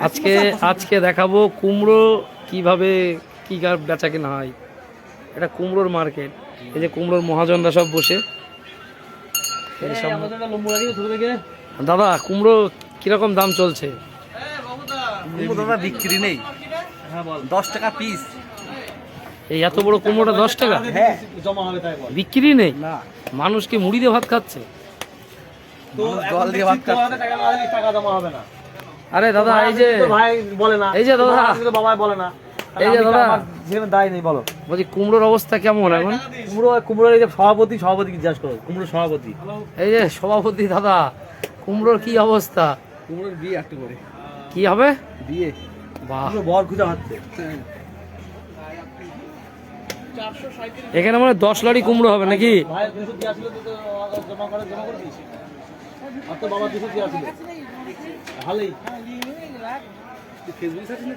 আজকে আজকে দেখাবো কুমড়ো কীভাবে কি কার বেচা কেনা হয়। এটা কুমড়োর মার্কেট। এই যে কুমড়োর মহাজনরা সব বসে। এই যে সব- দাদা কুমড়ো কীরকম দাম চলছে? কুমড়ো দাদা বিক্রি নেই। দশ টাকা পিস এই এত বড় কুমড়োটা দশ টাকা? হ্যাঁ। বিক্রি নেই? না। মানুষ কি মুড়ি দিয়ে ভাত খাচ্ছে? জল দিয়ে ভাত খাচ্ছে। আরে দাদা এই যে ভাই বলে না। এই যে দাদা। বাবাই বলে না। এই যে দাদা। দায় নেই বলো। বলছি কুমড়োর অবস্থা কেমন এখন? কুমড়ো কুমড়োর এই যে সভাপতি সভাপতি জিজ্ঞাসা করো কুমড়ো সভাপতি। এই যে সভাপতি দাদা কুমড়োর কি অবস্থা? কুমড়োর বিয়ে একটু করে কি হবে? বিয়ে। বাহ। কুমড়ো বর খুঁজে হচ্ছে এখানে মানে দশ লরি কুমড়ো হবে নাকি? ভাই দুশো দেওয়া ছিল তো তো জমা করে জমা করে দিয়েছি। আর তো বাবা দুশো দেওয়া ছিল ভালোই